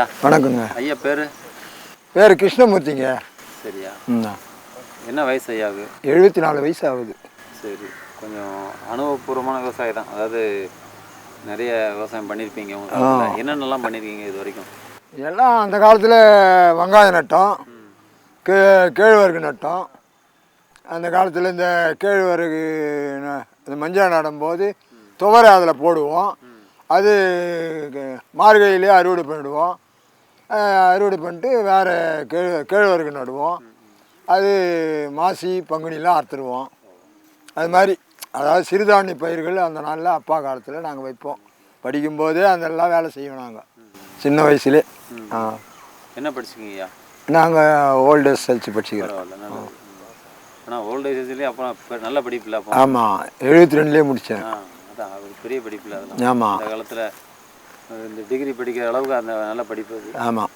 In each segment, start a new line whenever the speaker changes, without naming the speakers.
ஐயா.
வணக்கங்க
ஐயா பேர்?
பேர் கிருஷ்ணமூர்த்திங்க.
சரியா. என்ன வயசு ஐயாவுக்கு
எழுபத்தி நாலு வயசு ஆகுது.
சரி. கொஞ்சம் அனுபவபூர்வமான விவசாயி தான். அதாவது நிறைய விவசாயம் பண்ணியிருப்பீங்க உங்க. என்னென்னலாம் பண்ணியிருக்கீங்க இது வரைக்கும்?
எல்லாம் அந்த காலத்தில் வெங்காயம் நட்டோம். கே கேழ்வரகு நட்டோம். அந்த காலத்தில் இந்த கேழ்வரகு இந்த மஞ்சள் நடும்போது துவரை அதில் போடுவோம். அது மார்கழியிலே அறுவடை பண்ணிடுவோம். அறுவடை பண்ணிட்டு வேறு கே கேழ்வரகு நடுவோம். அது மாசி பங்குனிலாம் அறுத்துருவோம். அது மாதிரி அதாவது சிறுதானிய பயிர்கள் அந்த நாளில் அப்பா காலத்தில் நாங்கள் வைப்போம். படிக்கும்போதே அதெல்லாம் வேலை செய்வோம் நாங்கள் சின்ன வயசுலே. ஆ.
என்ன படிச்சிருக்கீங்க ஐயா?
நாங்கள் ஓல்டேஜ் செல்சி படிச்சுக்கிறோம்.
ஆனால் ஓல்டு ஏஜ்லேயே அப்புறம் நல்ல படிப்பில்ல அப்போ?
ஆமாம் எழுபத்தி ரெண்டுலேயே முடித்தேன்
அதான் பெரிய அதெல்லாம்.
ஆமாம்
அந்த காலத்தில் இந்த டிகிரி படிக்கிற அளவுக்கு அந்த நல்ல படிப்பு
ஆமாம்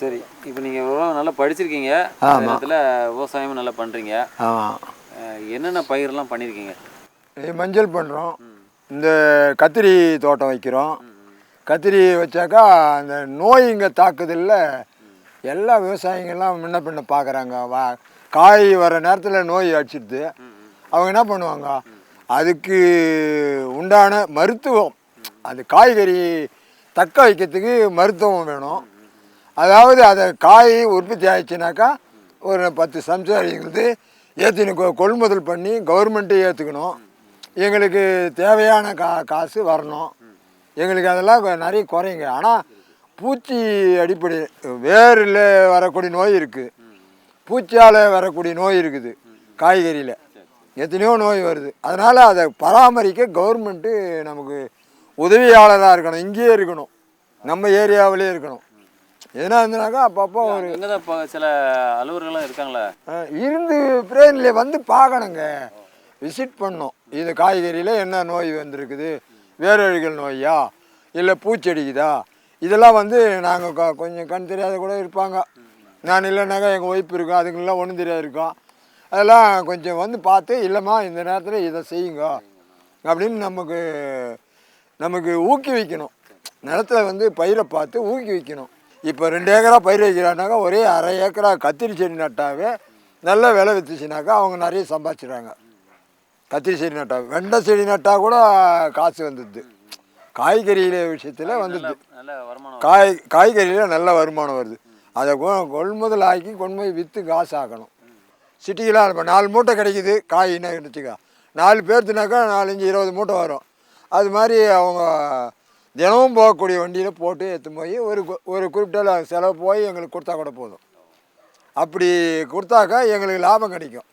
சரி இப்போ நீங்கள் நல்லா படிச்சிருக்கீங்க. நேரத்தில் விவசாயமும் நல்லா பண்ணுறீங்க
ஆமாம்
என்னென்ன பயிரெல்லாம் பண்ணியிருக்கீங்க
மஞ்சள் பண்ணுறோம் இந்த கத்திரி தோட்டம் வைக்கிறோம். கத்திரி வச்சாக்கா அந்த நோய்ங்க தாக்குதலில் எல்லா விவசாயிங்கெல்லாம் முன்ன பின்ன பார்க்குறாங்க வா காய் வர நேரத்தில் நோய் அடிச்சிடுது அவங்க என்ன பண்ணுவாங்க? அதுக்கு உண்டான மருத்துவம். அது காய்கறி தக்க வைக்கிறதுக்கு மருத்துவம் வேணும். அதாவது அதை காய் உற்பத்தி ஆயிடுச்சுனாக்கா ஒரு பத்து சம்சாரிங்களுக்கு ஏற்றினு கொள்முதல் பண்ணி கவர்மெண்ட்டே ஏற்றுக்கணும் எங்களுக்கு தேவையான கா காசு வரணும். எங்களுக்கு அதெல்லாம் நிறைய குறைங்க. ஆனால் பூச்சி அடிப்படை வேரில் வரக்கூடிய நோய் இருக்குது பூச்சியால் வரக்கூடிய நோய் இருக்குது காய்கறியில். எத்தனையோ நோய் வருது. அதனால் அதை பராமரிக்க கவர்மெண்ட்டு நமக்கு உதவியாளராக இருக்கணும் இங்கேயே இருக்கணும். நம்ம ஏரியாவிலே இருக்கணும். எதுனா இருந்தனாக்கா அப்பப்போ ஒரு
இப்போ சில அலுவலர்கள்லாம் இருக்காங்களே?
இருந்து பிரேனில் வந்து பார்க்கணுங்க. விசிட் பண்ணோம் இது காய்கறியில் என்ன நோய் வந்திருக்குது? வேரழுகல் நோயா? இல்லை பூச்செடிக்குதா? இதெல்லாம் வந்து நாங்கள் கொஞ்சம் கண் தெரியாத கூட இருப்பாங்க. நான் இல்லைனாக்கா எங்கள் ஒய்ஃப் இருக்கும் அதுங்கெல்லாம் ஒன்றும் தெரியாது இருக்கும் அதெல்லாம் கொஞ்சம் வந்து பார்த்து இல்லைம்மா இந்த நேரத்தில் இதை செய்யுங்க. அப்படின்னு நமக்கு நமக்கு ஊக்குவிக்கணும் நிலத்துல வந்து பயிரை பார்த்து ஊக்குவிக்கணும் இப்போ ரெண்டு ஏக்கரா பயிர் வைக்கிறானாக்கா ஒரே அரை ஏக்கரா கத்திரி செடி நட்டாவே நல்ல விலை வித்துச்சுனாக்கா அவங்க நிறைய சம்பாதிச்சிடுறாங்க. கத்திரி செடி நட்டா வெண்டை செடி நட்டால் கூட காசு வந்துடுது. காய்கறியில விஷயத்தில் வந்துடுது. காய் காய்கறியில் நல்ல வருமானம் வருது. அதை கொள்முதல் ஆக்கி கொண்டு போய் விற்று காசு ஆக்கணும். சிட்டிக்கெலாம் இப்போ நாலு மூட்டை கிடைக்குது. காயின்னு வச்சுக்கோ நாலு பேர்த்துனாக்கா நாலஞ்சு இருபது மூட்டை வரும். அது மாதிரி அவங்க தினமும் போகக்கூடிய வண்டியில் போட்டு எடுத்து போய் ஒரு கு- ஒரு குறிப்பிட்ட செலவு போய் எங்களுக்கு கொடுத்தா கூட போதும். அப்படி கொடுத்தாக்கா எங்களுக்கு லாபம் கிடைக்கும்.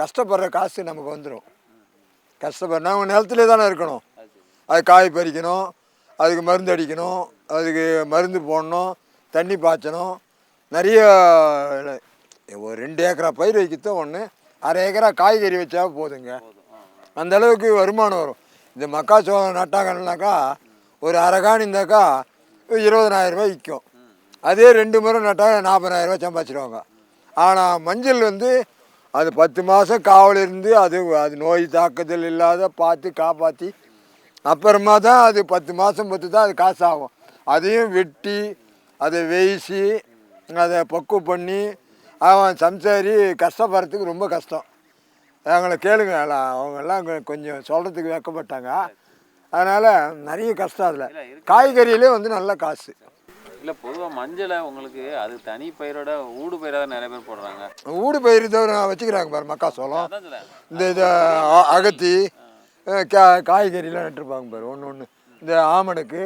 கஷ்டப்படுற காசு நமக்கு வந்துடும் கஷ்டப்படுற நாங்கள் நிலத்துல தானே இருக்கணும். அது காய் பறிக்கணும் அதுக்கு மருந்து அடிக்கணும் அதுக்கு மருந்து போடணும் தண்ணி பாய்ச்சணும். நிறைய ஒரு ரெண்டு ஏக்கரா பயிர் வைக்கத்தான் ஒன்று அரை ஏக்கரா காய்கறி வச்சா போதுங்க. அந்த அளவுக்கு வருமானம் வரும். இந்த மக்காச்சோளம் நட்டாங்கன்னாக்கா ஒரு அரை இருந்தாக்கா இருபதனாயிரம் ரூபாய் விற்கும் அதே ரெண்டு முறை நட்டாங்க நாற்பதாயிரம் ரூபாய் சம்பாதிச்சிடுவாங்க ஆனால் மஞ்சள் வந்து அது பத்து மாதம் காவல் இருந்து அது அது நோய் தாக்குதல் இல்லாத பார்த்து காப்பாற்றி அப்புறமா தான் அது பத்து மாதம் பத்து தான் அது காசு ஆகும் அதையும் வெட்டி அதை வேசி அதை பக்குவம் பண்ணி அவன் சம்சாரி கஷ்டப்படுறதுக்கு ரொம்ப கஷ்டம். அவங்கள கேளுங்க. அவங்கெல்லாம் கொஞ்சம் சொல்கிறதுக்கு வெக்கப்பட்டாங்க. அதனால் நிறைய கஷ்டம் அதில். காய்கறியிலே வந்து நல்ல காசு.
இல்லை பொதுவாக மஞ்சளை உங்களுக்கு அது தனி பயிரோட ஊடு பயிராக தான் நிறைய பேர் போடுறாங்க.
ஊடு பயிர் தவிர வச்சுக்கிறாங்க பாரு மக்காசோளம்
அதான் சொல்ல
இந்த இது அகத்தி கா காய்கறிலாம் நட்டுருப்பாங்க பாரு ஒன்று ஒன்று இந்த ஆமணக்கு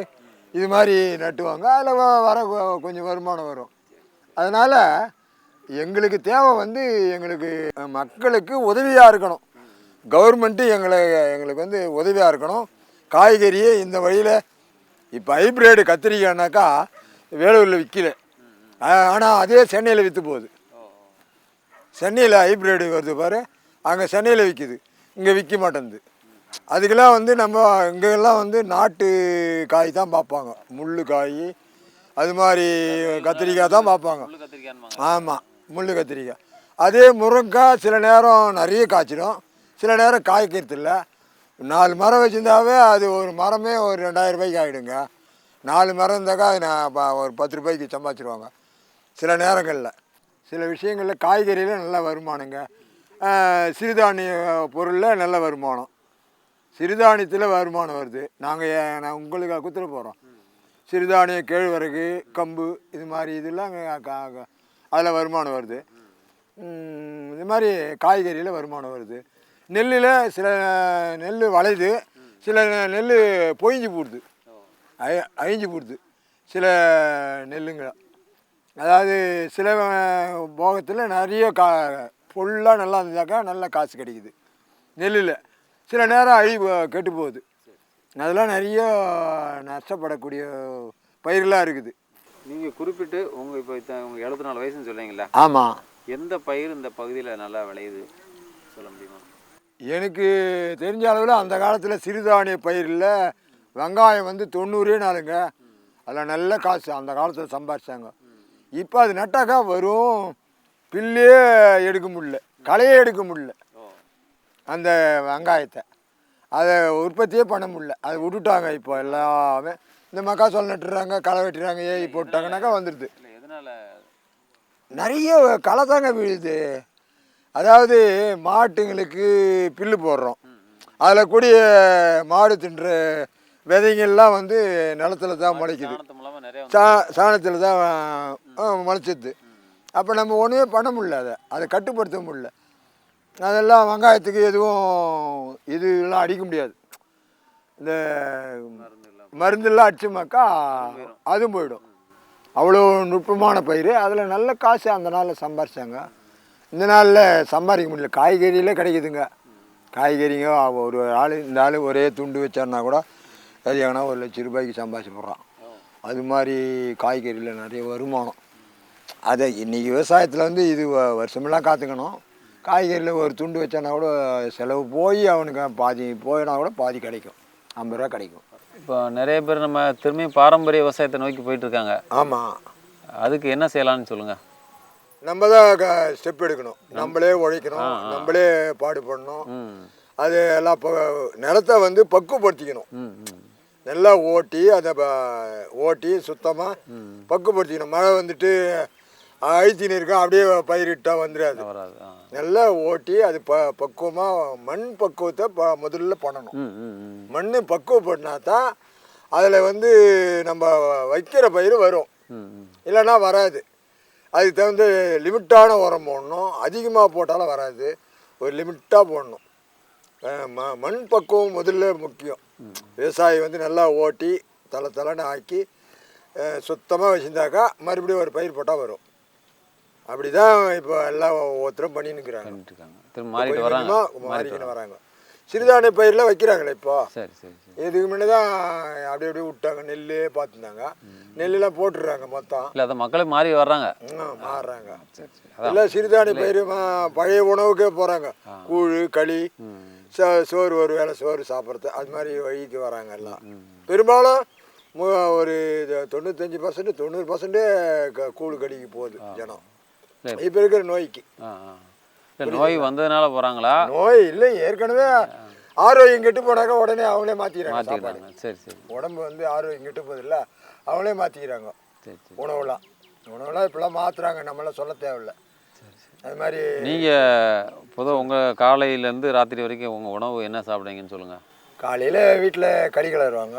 இது மாதிரி நட்டுவாங்க. அதில் வர கொஞ்சம் வருமானம் வரும். அதனால் எங்களுக்கு தேவை வந்து எங்களுக்கு மக்களுக்கு உதவியாக இருக்கணும். கவர்மெண்ட்டு எங்களை எங்களுக்கு வந்து உதவியாக இருக்கணும். காய்கறியே இந்த வழியில் இப்போ ஹைப்ரிட் கத்திரிக்காய்னாக்கா வேலூரில் விற்கல ஆனால் அதே சென்னையில் விற்று போகுது. சென்னையில் ஹைப்ரிட் வருது பாரு. அங்கே சென்னையில் விற்கிது இங்கே விற்க மாட்டேங்குது. அதுக்கெல்லாம் வந்து நம்ம இங்கெல்லாம் வந்து நாட்டு காய் தான் பார்ப்பாங்க. முள் காய் அது மாதிரி கத்திரிக்காய் தான் பார்ப்பாங்க. ஆமாம் முள் கத்திரிக்காய் அதே முருங்கைக்காய் சில நேரம் நிறைய காய்ச்சிடும். சில நேரம் காய்க்கிறது இல்லை நாலு மரம் வச்சுருந்தாவே அது ஒரு மரமே ஒரு ரெண்டாயிரம் ரூபாய்க்கு ஆகிடுங்க நாலு மரம் இருந்தாக்கா அது நான் ப- ஒரு பத்து ரூபாய்க்கு சம்பாதிச்சிருவாங்க. சில நேரங்களில். சில விஷயங்களில் காய்கறியில் நல்ல வருமானங்க. சிறுதானிய பொருளில் நல்ல வருமானம். சிறுதானியத்தில் வருமானம் வருது. நாங்கள் நான் உங்களுக்கு குத்துற போகிறோம் சிறுதானியம் கேழ்வரகு கம்பு இது மாதிரி இதெல்லாம் அதில் வருமானம் வருது. இது மாதிரி காய்கறியில் வருமானம் வருது. நெல்லில் சில நெல் வளையுது. சில நெல் பொய்ஞ்சு போடுது. அய அழிஞ்சு போடுது. சில நெல்லுங்களை அதாவது சில போகத்தில் நிறைய கா ஃபுல்லாக நல்லா இருந்தாக்கா நல்ல காசு கிடைக்குது. நெல்லில் சில நேரம் அழி கெட்டு போகுது. அதெல்லாம் நிறைய நஷ்டப்படக்கூடிய பயிர்களாக இருக்குது.
நீங்கள் குறிப்பிட்டு உங்கள் இப்போ உங்கள் எழுபத்தி நாலு வயசுன்னு சொல்றீங்களா
ஆமாம்
எந்த பயிர் இந்த பகுதியில் நல்லா விளையுது? சொல்ல முடியுமா?
எனக்கு தெரிஞ்ச அளவில் அந்த காலத்தில் சிறுதானிய பயிரில் வெங்காயம் வந்து தொண்ணூறே நாளுங்க. அதில் நல்ல காசு அந்த காலத்தில் சம்பாரிச்சாங்க. இப்போ அது நட்டாக்கா வரும் பில்லே எடுக்க முடியல. களையே எடுக்க முடியல.
ஓ.
அந்த வெங்காயத்தை. அதை உற்பத்தியே பண்ண முடியல. அதை விட்டுட்டாங்க இப்போ எல்லாமே. இந்த மக்காசோளம் நட்டுறாங்க களை வெட்டுறாங்க ஏறி போட்டாங்கனாக்கா வந்துடுது நிறைய களை தாங்க விழுது. அதாவது மாட்டுங்களுக்கு புல்லு போடுறோம். அதில் கூடிய மாடு தின்ற விதைங்கள்லாம் வந்து நிலத்துல தான் முளைக்குது. சா சாணத்தில் தான் முளைச்சிது அப்போ நம்ம ஒன்றுமே பண்ண முடியல அதை. அதை கட்டுப்படுத்த முடியல. அதெல்லாம் வெங்காயத்துக்கு எதுவும் இதெல்லாம் அடிக்க முடியாது. இந்த மருந்தெல்லாம் அடிச்சுமாக்கா அதுவும் போயிடும். அவ்வளோ நுட்பமான பயிர் அதில் நல்ல காசு அந்த நாளில் சம்பாரிச்சாங்க. இந்த நாளில் சம்பாதிக்க முடியல. காய்கறியில் கிடைக்குதுங்க. காய்கறிங்க ஒரு ஆள் இந்த ஆள் ஒரே துண்டு வச்சாருனா கூட அது எங்கன்னா ஒரு லட்ச ரூபாய்க்கு சம்பாதிச்சு போடுறான். அது மாதிரி காய்கறியில் நிறைய வருமானம். அதை இன்றைக்கி விவசாயத்தில் வந்து இது வருஷமெல்லாம் காத்துக்கணும். காய்கறியில் ஒரு துண்டு வச்சானா கூட செலவு போய் அவனுக்கு பாதி போயினா கூட பாதி கிடைக்கும். ஐம்பது ரூபா கிடைக்கும்.
இப்போ நிறைய பேர் நம்ம திரும்பியும் பாரம்பரிய விவசாயத்தை நோக்கி போயிட்டு இருக்காங்க
ஆமாம்
அதுக்கு என்ன செய்யலாம்னு சொல்லுங்கள்
நம்ம தான் ஸ்டெப் எடுக்கணும். நம்மளே உழைக்கணும். நம்மளே பாடுபடணும். அது எல்லாம் இப்போ நிலத்தை வந்து பக்குவப்படுத்திக்கணும். நல்லா ஓட்டி அதை ஓட்டி சுத்தமாக பக்குவப்படுத்திக்கணும். மழை வந்துட்டு அழுத்தின்னு இருக்கா அப்படியே பயிரிட்டா வந்துடாது
வராது
நல்லா ஓட்டி அது ப பக்குவமாக மண் பக்குவத்தை ப முதல்ல பண்ணணும். மண் பக்குவப்படினா தான் அதில் வந்து நம்ம வைக்கிற பயிர் வரும். இல்லைன்னா வராது. அதுக்கு தகுந்த லிமிட்டான உரம் போடணும். அதிகமாக போட்டாலும் வராது. ஒரு லிமிட்டாக போடணும். ம மண் பக்குவம் முதல்ல முக்கியம். விவசாயி வந்து நல்லா ஓட்டி தலை தலைன்னு ஆக்கி சுத்தமாக வச்சுருந்தாக்கா மறுபடியும் ஒரு பயிர் போட்டால் வரும். அப்படி தான் இப்போ எல்லாம் ஒவ்வொருத்தரும் பண்ணின்னுக்கிறாங்க
பண்ணிட்டு இருக்காங்க திரும்ப மாறிட்டு வராங்க.
மாறிக்கின்னு வராங்க. சிறுதானிய பயிரில் வைக்கிறாங்களே இப்போ.
சரி சரி சரி.
இதுக்கு முன்னே தான் அப்படி அப்படியே விட்டாங்க நெல் பார்த்துருந்தாங்க. நெல்லெல்லாம் போட்டுடுறாங்க மொத்தம்.
இல்லை அதை மக்களே மாறி வர்றாங்க.
மாறுறாங்க. எல்லாம் சிறுதானிய பயிர் பழைய உணவுக்கே போகிறாங்க கூழ் களி சோ சோறு ஒரு வேளை சோறு சாப்பிட்றது அது மாதிரி வழிக்கு வராங்க எல்லாம். பெரும்பாலும் ஒரு தொண்ணூத்தஞ்சு பர்சன்ட் தொண்ணூறு பர்சன்டே கூழ் களிக்கு போகுது ஜனம். இப்போ இருக்கிற நோய்க்கு.
நோய் வந்ததுனால போகிறாங்களா
நோய் இல்லை ஏற்கனவே ஆரோக்கியம் கெட்டு போனாக்க உடனே அவங்களே மாற்றிக்கிறாங்க
மாற்றிக்கிறாங்க சரி சரி.
உடம்பு வந்து ஆரோக்கியம் கெட்டு போதில்ல அவங்களே மாற்றிக்கிறாங்க உணவுலாம். உணவுலாம் இப்போலாம் மாற்றுறாங்க நம்மளாம் சொல்ல தேவையில்ல. அது மாதிரி
நீங்கள் பொதுவாக உங்கள் காலையிலேருந்து ராத்திரி வரைக்கும் உங்கள் உணவு என்ன சாப்பிடுவீங்கன்னு சொல்லுங்கள்
காலையில் வீட்டில் கறி கிளறுவாங்க.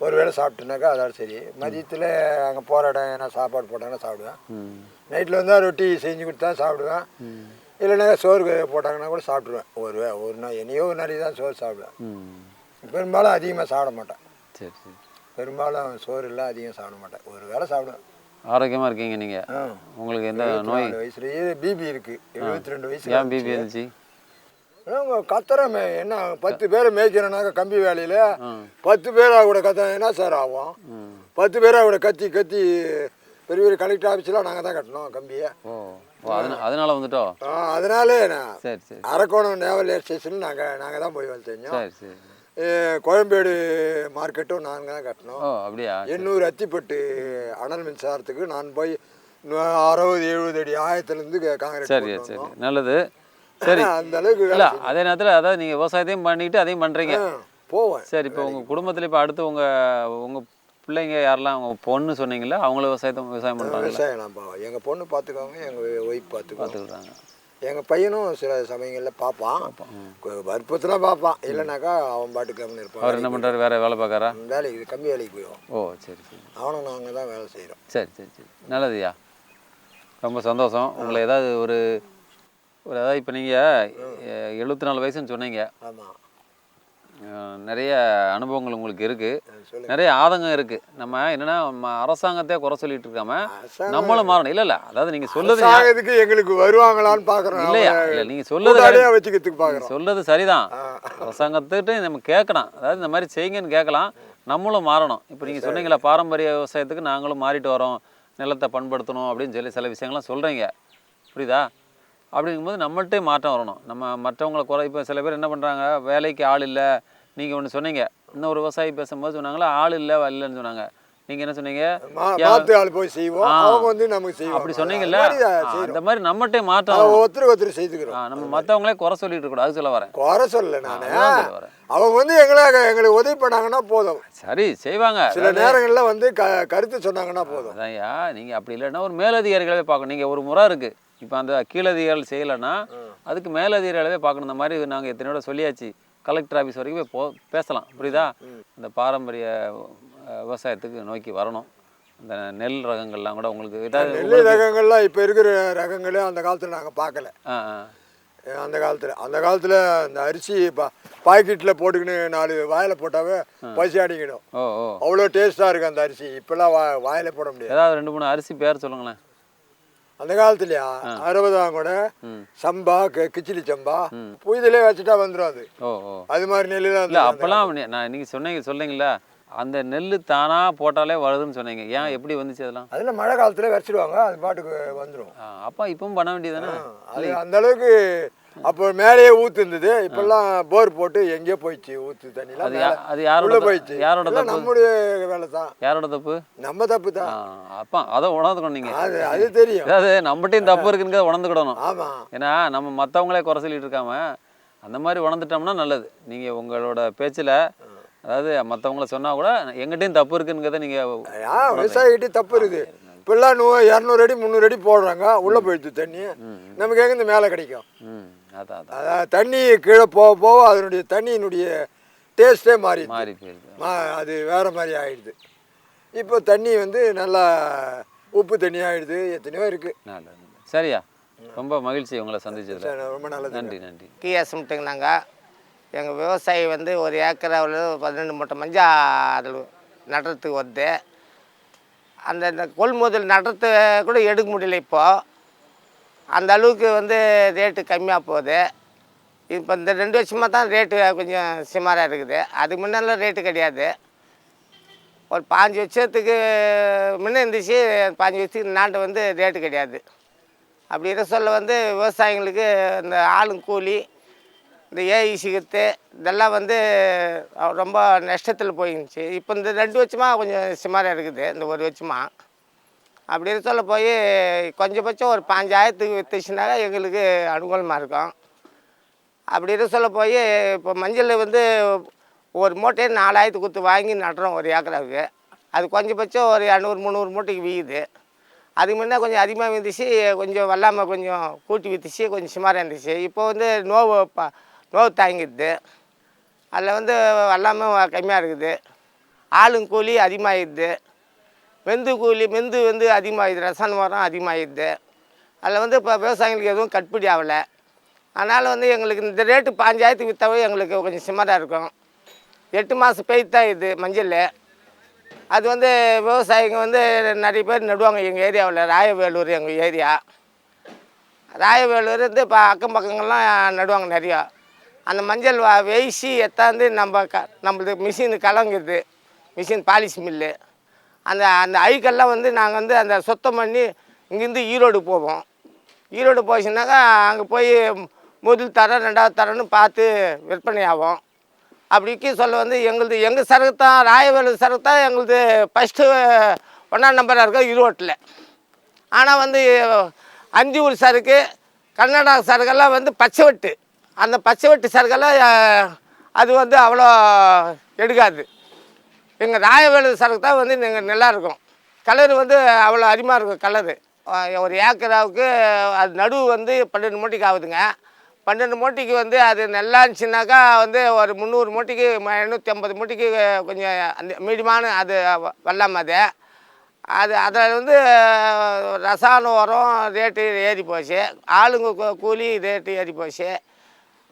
ஒரு வேளை சாப்பிட்டுனாக்கா அதோட சரி. மதியத்தில் அங்கே போகிற இடம் என்ன சாப்பாடு போட்டாங்கன்னா சாப்பிடுவேன். நைட்டில் வந்தால் ரொட்டி செஞ்சு கொடுத்தா சாப்பிடுவேன். இல்லைன்னா சோறு போட்டாங்கன்னா கூட சாப்பிட்ருவேன் ஒரு ஒரு நாள் என்னையோ ஒரு நாளைக்கு தான் சோறு சாப்பிடுவேன். பெரும்பாலும் அதிகமாக சாப்பிட மாட்டேன்.
சரி சரி.
பெரும்பாலும் சோறு இல்லை அதிகம் சாப்பிட மாட்டேன். ஒரு வேளை சாப்பிடுவேன்.
ஆரோக்கியமாக இருக்கீங்க நீங்கள் உங்களுக்கு எந்த நோய்?
வயசுலயே பிபி இருக்குது எழுபத்தி ரெண்டு வயசு
ஏன் பிபி இருந்துச்சு
கத்துற மே என்ன பத்து பேரை மேய்க்கிறனாக்க கம்பி வேலையில் பத்து பேரா கூட கத்த என்ன சார் ஆகும்? பத்து பேரா கூட கத்தி கத்தி பெரிய பெரிய கலெக்டர் ஆஃபீஸ்லாம் நாங்கள் தான் கட்டணும் கம்பியை
ஓ ஓ அதனால அதனால வந்துட்டோ?
ஆ, அதனாலே நான்
சரி சரி.
அரக்கோணம் நேவல் ஏர் ஸ்டேஷன் நாங்கள் நாங்கள் தான் போய் வந்து செஞ்சோம்
சரி சரி.
ஏ, கோயம்பேடு மார்க்கெட்டும் நாங்கள் தான் கட்டணும்.
ஓ அப்படியா?
எண்ணூறு அத்திப்பட்டு அனல் மின்சாரத்துக்கு நான் போய் நு- அறுபது எழுபது அடி ஆயத்துலேருந்து காங்கிரீட்
சரி
போட்டு
சரி.
வந்தோம்.
நல்லது சரி.
அந்த அளவுக்கு வேலை
இல்லை அதே நேரத்தில் அதாவது நீங்கள் விவசாயத்தையும் பண்ணிக்கிட்டு அதையும் பண்ணுறீங்க.
போவேன்.
சரி இப்போ உங்கள் குடும்பத்தில் இப்போ அடுத்து உங்கள் உங்கள் பிள்ளைங்க யாரெல்லாம் உங்கள் பொண்ணு சொன்னீங்களா அவங்கள விவசாயத்தை விவசாயம் பண்ணுறாங்க
விவசாயம் நான் பாவம் எங்கள் பொண்ணு பார்த்துக்குவாங்க எங்கள் ஒய்ஃப் பார்த்துக்குவாங்க
பார்த்துக்கிட்டாங்க
எங்கள் பையனும் சில சமயங்களில் பார்ப்பான் வற்புறுத்தலாம் பார்ப்பான் இல்லைனாக்கா அவன் பாட்டுக்கு கம்முன்னு
அவர்
இருப்பான்
என்ன பண்ணுறாரு வேறு வேலை பார்க்குறா
வேலைக்கு கம்மி வேலைக்கு போயிடுவான்.
ஓ சரி சரி.
அவனும் நாங்கள் தான் வேலை செய்கிறோம்
சரி சரி சரி. நல்லதுயா ரொம்ப சந்தோஷம். உங்களை ஏதாவது ஒரு ஒரு அதாவது இப்போ நீங்கள் எழுபத்தி நாலு வயசுன்னு சொன்னீங்க.
ஆமாம்
நிறைய அனுபவங்கள் உங்களுக்கு இருக்குது நிறைய ஆதங்கம் இருக்குது நம்ம என்னென்னா அரசாங்கத்தையே குறை சொல்லிட்டு இருக்காம நம்மளும் மாறணும். இல்லை இல்லை அதாவது நீங்கள் சொல்லுது
எங்களுக்கு வருவாங்களான்னு பார்க்குறோம்
இல்லையா இல்லை நீங்கள் சொல்லுது
கூட்டாளியாக வச்சுக்கிறதுக்கு பார்க்குறோம்
சொல்றது சரிதான். அரசாங்கத்துக்கிட்ட நம்ம கேட்கலாம். அதாவது இந்த மாதிரி செய்யுங்கன்னு கேட்கலாம். நம்மளும் மாறணும். இப்போ நீங்கள் சொன்னீங்களா பாரம்பரிய விவசாயத்துக்கு நாங்களும் மாறிட்டு வரோம். நிலத்தை பண்படுத்தணும் அப்படின்னு சொல்லி சில விஷயங்கள்லாம் சொல்கிறீங்க புரியுதா? அப்படிங்கும்போது நம்மள்ட்டே மாற்றம் வரணும். நம்ம மற்றவங்களை குறை இப்போ சில பேர் என்ன பண்ணுறாங்க வேலைக்கு ஆள் இல்லை நீங்கள் ஒன்று சொன்னீங்க. இன்னொரு விவசாயி பேசும்போது சொன்னாங்களா ஆள் இல்லை இல்லைன்னு சொன்னாங்க. நீங்கள் என்ன சொன்னீங்க?
மா
யா-
மாத்து ஆள் போய் செய்வோம்
ஆ.
அவங்க வந்து நமக்கு செய்வாங்க.
அப்படி சொன்னீங்கல்ல?
அது மாதிரி.
அந்த நம்மகிட்டே மாற்றம்.
ஒருத்தருக்கு ஒருத்தர் செய்துக்கிறோம்.
நம்ம மற்றவங்களே குறை சொல்லிட்டு இருக்கக்கூடாது அது சொல்ல வரேன்.
குறை நான்.
சொல்ல வரேன்.
அவங்க வந்து எங்களை எங்களுக்கு உதவி பண்ணாங்கன்னா போதும்.
சரி செய்வாங்க.
சில நேரங்களில் வந்து க கருத்து சொன்னாங்கன்னா போதும்.
அதான்யா நீங்கள் அப்படி இல்லைன்னா ஒரு மேலதிகாரிகளவே பார்க்கணும். நீங்கள் ஒரு முறை இருக்குது இப்போ அந்த கீழதிகாரிகள் செய்யலைன்னா அதுக்கு மேலதிகாரிகளவே பார்க்கணும். இந்த மாதிரி நாங்கள் எத்தனையோட சொல்லியாச்சு. கலெக்டர் ஆஃபீஸ் வரைக்கும் போய் போ பேசலாம். புரியுதா? இந்த பாரம்பரிய விவசாயத்துக்கு நோக்கி வரணும். இந்த நெல் ரகங்கள்லாம் கூட உங்களுக்கு ஏதாவது
நெல் ரகங்கள்லாம் இப்போ இருக்கிற ரகங்களே அந்த காலத்தில் நாங்கள் பார்க்கல. அந்த காலத்தில். அந்த காலத்தில் அந்த அரிசி பா பாக்கெட்டில் போட்டுக்கின்னு நாலு வாயில் போட்டாவே பசி
ஓ
அவ்வளோ டேஸ்ட்டாக இருக்குது அந்த அரிசி. இப்போல்லாம் வா வாயில் போட முடியாது.
ஏதாவது ரெண்டு மூணு அரிசி பேர் சொல்லுங்களேன்.
அந்த காலத்துலயா? அறுபதாம் கூட. சம்பா கிச்சிலி சம்பா. புயதிலே வச்சுட்டா வந்துடும் அது. அது மாதிரி நெல்லு தான்.
அப்போல்லாம் நான் நீங்கள் சொன்னீங்க சொன்னீங்களா அந்த நெல் தானாக போட்டாலே வருதுன்னு சொன்னீங்க. ஏன் எப்படி வந்துச்சு அதெல்லாம்?
அதில் மழை காலத்தில் வச்சிடுவாங்க அது பாட்டுக்கு வந்துடும்
அப்பா இப்பவும் பண்ண வேண்டியதானே
அது அந்த அளவுக்கு அப்போ மேலேயே ஊத்து இருந்தது இப்பெல்லாம் போர் போட்டு எங்கேயோ போயிடுச்சு ஊத்து தண்ணிலாம்
அது யாரோட?
போயிடுச்சு.
யாரோட தப்பு?
நம்முடைய வேலை தான்
யாரோட தப்பு?
நம்ம தப்பு தான்
அப்பா அதை உணர்ந்துக்கணும் நீங்கள்
அது அது தெரியும்.
அதாவது நம்மகிட்டையும் தப்பு இருக்குங்கிறத உணர்ந்துக்கிடணும்.
ஆமா.
ஏன்னா நம்ம மற்றவங்களே குறை சொல்லிட்டு இருக்காம அந்த மாதிரி உணர்ந்துட்டோம்னா நல்லது. நீங்கள் உங்களோட பேச்சில் அதாவது மற்றவங்கள சொன்னால் கூட எங்கிட்டையும் தப்பு இருக்குங்கிறத நீங்கள்
ஆ விவசாயிகிட்டே தப்பு இருக்குது. இப்பெல்லாம் நூ இரநூறு அடி முந்நூறு அடி போடுறாங்க. உள்ளே போயிடுச்சு தண்ணி. நமக்கு எங்கே இந்த மேலே கிடைக்கும்?
அதான் அதான்.
அதான் தண்ணி கீழே போக போக அதனுடைய தண்ணியினுடைய டேஸ்ட்டே மாறிடுது.
மாறி போயிடுது.
மா அது வேறு மாதிரி ஆயிடுது. இப்போ தண்ணி வந்து நல்லா உப்பு தண்ணி ஆயிடுது எத்தனையோ இருக்குது
நல்லது. சரியா? ரொம்ப மகிழ்ச்சி உங்களை சந்திச்சதுல.
சரி ரொம்ப நல்லது
நன்றி நன்றி.
கியாசம்ட்டுங்க நாங்கள் எங்கள் விவசாயி வந்து ஒரு ஏக்கராவில் பதினெண்டு மூட்டை மஞ்சள் அதில் நடுறதுக்கு வருது. அந்த இந்த கொள்முதல் நடுறது கூட எடுக்க முடியல இப்போ. அந்த அளவுக்கு வந்து ரேட்டு கம்மியாக போகுது. இப்போ இந்த ரெண்டு வருஷமாக தான் ரேட்டு கொஞ்சம் சுமாராக இருக்குது. அதுக்கு முன்னெல்லாம் ரேட்டு கிடையாது. ஒரு பாஞ்சு வருஷத்துக்கு முன்னே இருந்துச்சு பாஞ்சு வருஷத்துக்கு நாட்டு வந்து ரேட்டு கிடையாது. அப்படின்னு சொல்ல வந்து விவசாயிங்களுக்கு இந்த ஆளும் கூலி இந்த ஏஇசிகத்து இதெல்லாம் வந்து ரொம்ப நஷ்டத்தில் போயிருந்துச்சு. இப்போ இந்த ரெண்டு வருஷமாக கொஞ்சம் சுமாராக இருக்குது இந்த ஒரு வருஷமாக அப்படின்னு சொல்ல போய் கொஞ்சபட்சம் ஒரு பாஞ்சாயிரத்துக்கு வித்துச்சுனாக்கா எங்களுக்கு அனுகூலமாக இருக்கும். அப்படின்னு சொல்ல போய் இப்போ மஞ்சள் வந்து ஒரு மூட்டையை நாலாயிரத்து கொடுத்து வாங்கி நடுறோம் ஒரு ஏக்கராவுக்கு அது கொஞ்சபட்சம் ஒரு இரநூறு முந்நூறு மூட்டைக்கு விற்குது அதுக்கு முன்னே கொஞ்சம் அதிகமாக விந்துச்சு கொஞ்சம் வல்லாமல் கொஞ்சம் கூட்டி விற்றுச்சு கொஞ்சம் சுமாராக இருந்துச்சு. இப்போ வந்து நோவு ப நோவு தாங்கிடுது. அதில் வந்து வல்லாமல் கம்மியாக இருக்குது. ஆளுங்க கூலி அதிகமாகிடுது மெந்து கூலி மெந்து வந்து அதிகமாகிடுது ரசாயன உரம் அதிகமாகிடுது அதில் வந்து இப்போ விவசாயிகளுக்கு எதுவும் கட்டுப்படி ஆகலை. அதனால் வந்து எங்களுக்கு இந்த ரேட்டு பாஞ்சாயிரத்துக்கு விற்றாவே எங்களுக்கு கொஞ்சம் சிம்மராக இருக்கும். எட்டு மாதம் பெய்த்தா இது மஞ்சள். அது வந்து விவசாயிங்க வந்து நிறைய பேர் நடுவாங்க எங்கள் ஏரியாவில் ராயவேலூர் எங்கள் ஏரியா. ராயவேலூர் வந்து இப்போ அக்கம் பக்கங்கள்லாம் நடுவாங்க நிறையா. அந்த மஞ்சள் வா வெயிசி எத்தாந்து நம்ம க நம்மளுக்கு மிஷின் கலங்குது. Machine polish mill. அந்த அந்த அழுக்கெல்லாம் வந்து நாங்கள் வந்து அந்த சுத்தம் பண்ணி இங்கேருந்து ஈரோடு போவோம். ஈரோடு போச்சுனாக்கா அங்கே போய் முதல் தரம் ரெண்டாவது தரம்னு பார்த்து விற்பனை ஆகும் அப்படிக்கு சொல்ல வந்து எங்களுது எங்கள் சரக்கு தான் ராயவேலு சரக்கு தான் எங்களுது ஃபஸ்ட்டு ஒன்றாம் நம்பராக இருக்கும் ஈரோட்டில். ஆனால் வந்து அஞ்சு ஊர் சரக்கு கர்நாடகா சரக்கெல்லாம் வந்து பச்சைவட்டு. அந்த பச்சைவெட்டு சரக்கெல்லாம் அது வந்து அவ்வளோ எடுக்காது. எங்கள் ராயவேலு சரக்கு தான் வந்து நீங்கள் நல்லா இருக்கும் கலர் வந்து அவ்வளோ அருமையாக இருக்கும் கலரு. ஒரு ஏக்கராவுக்கு அது நடுவு வந்து பன்னெண்டு மூட்டைக்கு ஆகுதுங்க. பன்னெண்டு மூட்டைக்கு வந்து அது நல்லா இருந்துச்சுனாக்கா வந்து ஒரு முந்நூறு மூட்டைக்கு ம- எண்ணூற்றி ஐம்பது மூட்டைக்கு கொஞ்சம் அந்த மீடியமான அது வ- வெள்ளாமை அது. அது அதில் வந்து ரசாயன உரம் ரேட்டு ஏறி போச்சு ஆளுங்க கூலி ரேட்டு ஏறி போச்சு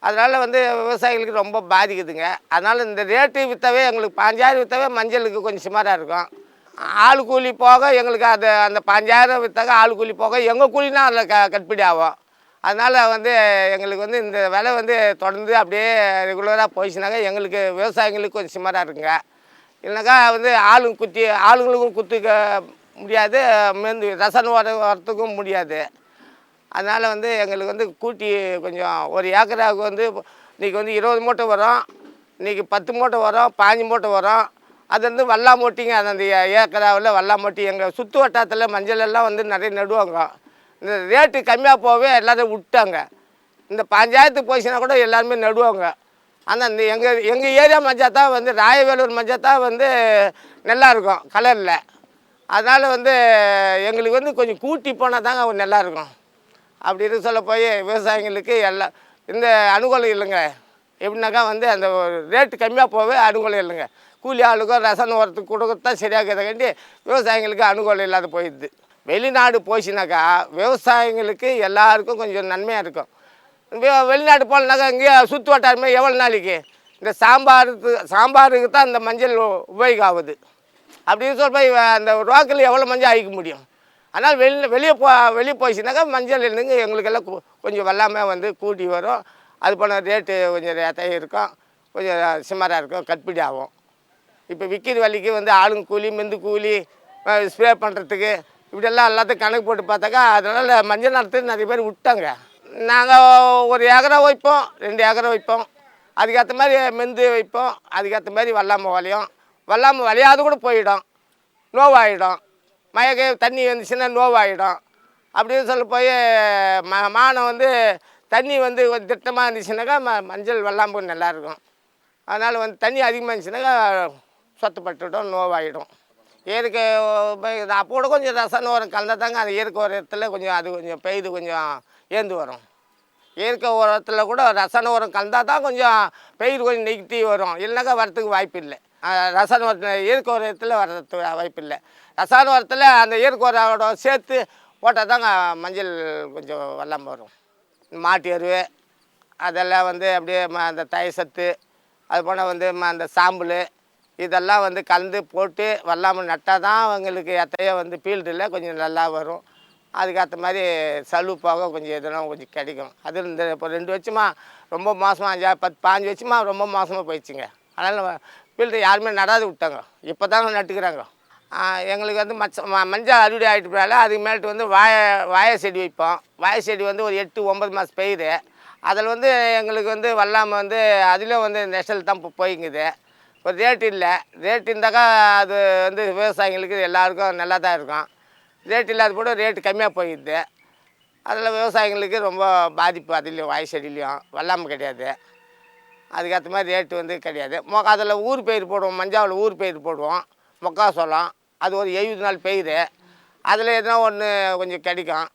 அதனால் வந்து விவசாயிகளுக்கு ரொம்ப பாதிக்குதுங்க. அதனால் இந்த ரேட்டு விற்றவே எங்களுக்கு பாஞ்சாயிரம் விற்றவே மஞ்சளுக்கு கொஞ்சம் சுமாராக இருக்கும். ஆள் கூலி போக எங்களுக்கு அது அந்த பாஞ்சாயிரம் விற்றாக்க ஆள் கூலி போக எங்கள் கூலினா அதில் க கட்டுப்படி ஆகும். அதனால் வந்து எங்களுக்கு வந்து இந்த விலை வந்து தொடர்ந்து அப்படியே ரெகுலராக போயிடுச்சுனாக்கா எங்களுக்கு விவசாயிகளுக்கு கொஞ்சம் சுமாராக இருக்குங்க. இல்லைனாக்கா வந்து ஆளுங்க குத்தி ஆளுங்களுக்கும் குத்துக்க முடியாது மேந்து ரசன் வர வரத்துக்கும் முடியாது. அதனால் வந்து எங்களுக்கு வந்து கூட்டி கொஞ்சம் ஒரு ஏக்கராவுக்கு வந்து இன்றைக்கி வந்து இருபது மூட்டை வரும் இன்றைக்கி பத்து மூட்டை வரும் பாஞ்சு மூட்டை வரும் அது வந்து வல்லா மூட்டிங்க அந்த ஏ- ஏக்கராவில் வல்லா மூட்டி எங்கள் சுற்று வட்டாரத்தில் மஞ்சள் எல்லாம் வந்து நிறைய நடுவாங்க. இந்த ரேட்டு கம்மியாக போகவே எல்லோரும் விட்டாங்க. இந்த பஞ்சாயத்து போச்சுன்னா கூட எல்லாருமே நடுவாங்க. ஆனால் இந்த எங்கள் எங்கள் ஏரியா மஞ்சள் தான் வந்து ராயவேலூர் மஞ்சள் தான் வந்து நல்லாயிருக்கும் கலரில் அதனால் வந்து எங்களுக்கு வந்து கொஞ்சம் கூட்டி போனால் தாங்க நல்லாயிருக்கும் அப்படின்னு சொல்ல போய் விவசாயிங்களுக்கு எல்லாம் இந்த அனுகூலம் இல்லைங்க. எப்படின்னாக்கா வந்து அந்த ரேட்டு கம்மியாக போகவே அனுகூலம் இல்லைங்க. கூலி ஆளுக்கும் ரசன் உரத்துக்கு கொடுக்கத்தான் சரியாகிறதுக்காண்டி விவசாயிங்களுக்கு அனுகூலம் இல்லாத போயிடுது. வெளிநாடு போச்சுனாக்கா விவசாயிங்களுக்கு எல்லாருக்கும் கொஞ்சம் நன்மையாக இருக்கும். வெளிநாடு போகலனாக்கா இங்கேயே சுற்று வட்டாரமே எவ்வளோ நாளைக்கு? இந்த சாம்பாருக்கு சாம்பாருக்கு தான் இந்த மஞ்சள் உ- உபயோகம் ஆகுது அப்படின்னு சொல்ல போய் அந்த ரோக்கில் எவ்வளோ மஞ்சள் அழிக்க முடியும்? ஆனால் வெளியில் வெளியே போ வெளியே போயிடுச்சுனாக்கா மஞ்சள் இருந்துங்க எங்களுக்கெல்லாம் கொஞ்சம் வெள்ளாமை வந்து கூட்டி வரும். அது போன ரேட்டு கொஞ்சம் ரேட்டாக இருக்கும். கொஞ்சம் சுமாராக இருக்கும். கட்பிடி ஆகும். இப்போ விற்கிற வலிக்கு வந்து ஆளுங்க கூலி மெந்து கூலி ஸ்ப்ரே பண்ணுறதுக்கு இப்படியெல்லாம் எல்லாத்தையும் கணக்கு போட்டு பார்த்தாக்கா அதனால் மஞ்சள் நடத்து நிறைய பேர் விட்டாங்க. நாங்கள் ஒரு ஏக்கரை வைப்போம். ரெண்டு ஏக்கரை வைப்போம். அதுக்கேற்ற மாதிரி மெந்து வைப்போம். அதுக்கேற்ற மாதிரி வல்லாமல் வளையும். வல்லாமல் விளையாது கூட போயிடும். நோவாயிடும். மயக்க தண்ணி வந்துச்சுன்னா நோவாயிடும். அப்படின்னு சொல்ல போய் ம மானம் வந்து தண்ணி வந்து கொஞ்சம் திட்டமாக இருந்துச்சுனாக்கா ம மஞ்சள் வெள்ளாம்பு நல்லாயிருக்கும். அதனால் வந்து தண்ணி அதிகமாக இருந்துச்சுனாக்கா சொத்தப்பட்டுடும் நோவாயிடும். இயற்கை அப்போட கொஞ்சம் ரசம் உரம் கலந்தாங்க அந்த இயற்கை உரத்தில் கொஞ்சம் அது கொஞ்சம் பெய்து கொஞ்சம் ஏந்து வரும். இயற்கை உரத்தில் கூட ரசாயன உரம் கலந்தால் தான் கொஞ்சம் பயிர் கொஞ்சம் நெகட்டிவ் வரும். இல்லைனாக்கா வரத்துக்கு வாய்ப்பு இல்லை ரசாயன உரத்தில் இயற்கை உரத்தில் வர்றதுக்கு வாய்ப்பு இல்லை. ரசாயன உரத்தில் அந்த இயற்கை உரோட சேர்த்து போட்டால் தாங்க மஞ்சள் கொஞ்சம் வெள்ளாமல் வரும். மாட்டு எருவு அதெல்லாம் வந்து அப்படியே ம- அந்த தயசத்து சத்து அது போல் வந்து ம- அந்த சாம்பல் இதெல்லாம் வந்து கலந்து போட்டு வெள்ளாமல் நட்டால் தான் அவங்களுக்கு எத்தையோ வந்து ஃபீல்டில் கொஞ்சம் நல்லா வரும். அதுக்கேற்ற மாதிரி சலு போக கொஞ்சம் எதுனா கொஞ்சம் கிடைக்கும். அது இந்த இப்போ ரெண்டு வருஷமா ரொம்ப மோசமாக அஞ்சா பத்து பாஞ்சு வருஷமா ரொம்ப மோசமாக போயிடுச்சுங்க. அதனால் ஃபீல்டு யாருமே நடாது விட்டாங்க. இப்போ தாங்க நட்டுக்கிறாங்க எங்களுக்கு வந்து மச்ச ம- மஞ்சள் அறுவடை ஆகிட்டு போயால அதுக்கு மேலிட்டு வந்து வாழை வாழை செடி வைப்போம். வாழை செடி வந்து ஒரு எட்டு ஒம்பது மாதம் பெய்யுது. அதில் வந்து எங்களுக்கு வந்து வல்லாமல் வந்து அதிலும் வந்து நெசல் தான் இப்போ போய்ங்குது ஒரு ரேட் இல்லை. ரேட் இருந்தாக்கா அது வந்து விவசாயிங்களுக்கு எல்லாருக்கும் நல்லா தான் இருக்கும். ரேட் இல்லாத கூட ரேட்டு கம்மியாக போயிடுது. அதில் விவசாயிங்களுக்கு ரொம்ப பாதிப்பு அதுலேயும் வாய் செடியிலையும். வல்லாமல் கிடையாது. அதுக்கேற்ற மாதிரி ரேட்டு வந்து கிடையாது. மொ அதில் ஊர் பயிர் போடுவோம் மஞ்சாவில் ஊர் பயிர் போடுவோம் மொக்காசோளம் அது ஒரு எழுபது நாள் பயிர். அதில் எதுனா ஒன்று கொஞ்சம் கிடைக்கும்.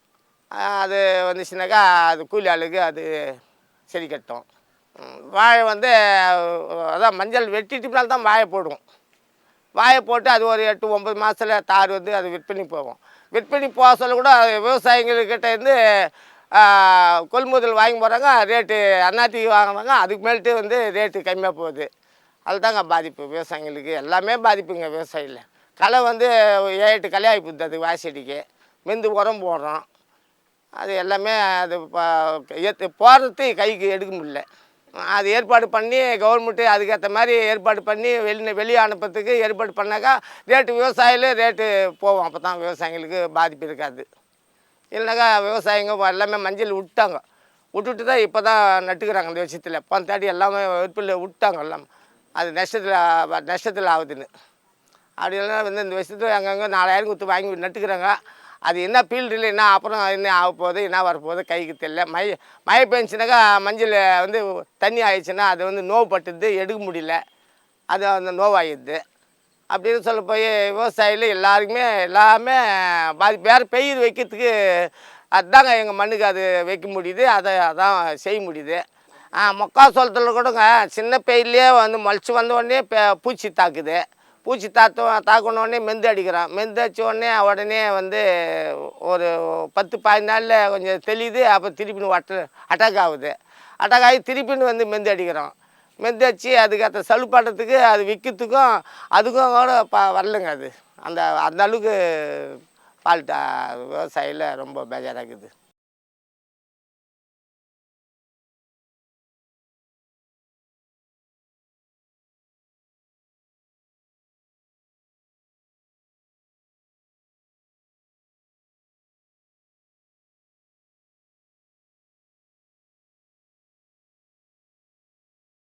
அது வந்துச்சுனாக்கா அது கூலி ஆளுக்கு அது செடி கட்டும். வாழை வந்து அதான் மஞ்சள் வெட்டிட்டுனால தான் வாழை போடுவோம். வாயை போட்டு அது ஒரு எட்டு ஒம்பது மாதத்தில் தார் வந்து அது விற்பனை போகும். விற்பனை போக சொல்ல கூட விவசாயிங்கக்கிட்ட இருந்து கொள்முதல் வாங்கி போகிறாங்க ரேட்டு அண்ணாத்தி வாங்குறாங்க அதுக்கு மேல்ட்டு வந்து ரேட்டு கம்மியாக போகுது. அதுதாங்க பாதிப்பு விவசாயிங்களுக்கு எல்லாமே பாதிப்புங்க விவசாயியில் களை வந்து ஏழு எட்டு களை ஆகி போகுது அது வாசடிக்கு மெந்து உரம் போடுறோம். அது எல்லாமே அது ப- போடுறது கைக்கு எடுக்க முடியல. அது ஏற்பாடு பண்ணி கவர்மெண்ட்டு அதுக்கேற்ற மாதிரி ஏற்பாடு பண்ணி வெளி வெளியே அனுப்புறதுக்கு ஏற்பாடு பண்ணாக்கா ரேட்டு விவசாயில ரேட்டு போவோம் அப்போ தான் விவசாயிங்களுக்கு பாதிப்பு இருக்காது. இல்லைனாக்கா விவசாயிங்க எல்லாமே மஞ்சள் விட்டாங்க. விட்டுட்டு தான் இப்போ தான் நட்டுக்கிறாங்க இந்த விஷயத்தில். போன எல்லாமே வெப்பில் விட்டாங்க எல்லாம். அது நஷ்டத்தில் நஷ்டத்தில் ஆகுதுன்னு. அப்படி இல்லைன்னா வந்து இந்த விஷயத்தில் அங்கங்கே நாலாயிரம் கொடுத்து வாங்கி நட்டுக்கிறாங்க. அது என்ன ஃபீல்டில் என்ன அப்புறம் என்ன ஆக போகுது என்ன வரப்போகுது கைக்கு தெரியல. மழை மழை பெஞ்சுனாக்கா மஞ்சள் வந்து தண்ணி ஆயிடுச்சுன்னா அது வந்து நோவு பட்டுது எடுக்க முடியல. அது அந்த நோவாயிடுது. அப்படின்னு சொல்ல போய் விவசாயியில் எல்லாருக்குமே எல்லாமே பாதி பேர் பெயிர் வைக்கிறதுக்கு அதுதாங்க எங்கள் மண்ணுக்கு அது வைக்க முடியுது. அதை அதான் செய்ய முடியுது. மக்காசோளத்தில் கூடங்க சின்ன பயிர்லேயே வந்து மலிச்சு வந்த உடனே பே- பூச்சி தாக்குது. பூச்சி தாத்து தாக்குன உடனே மெந்து அடிக்கிறான். மெந்து அடிச்ச உடனே உடனே வந்து ஒரு பத்து பதினஞ்சு நாளில் கொஞ்சம் தெளியுது. அப்போ திருப்பின்னு அட்ட அட்டாக் ஆகுது. அட்டாக் ஆகி திருப்பின்னு வந்து மெந்து அடிக்கிறோம் மெந்து அதுக்கு அந்த சலுப்பாட்டத்துக்கு அது விற்கிறதுக்கும் அதுக்கும் கூட ப வரலைங்க அது. அந்த அந்த அளவுக்கு ஃபால்ட்டா விவசாயியில் ரொம்ப பேஜாராக இருக்குது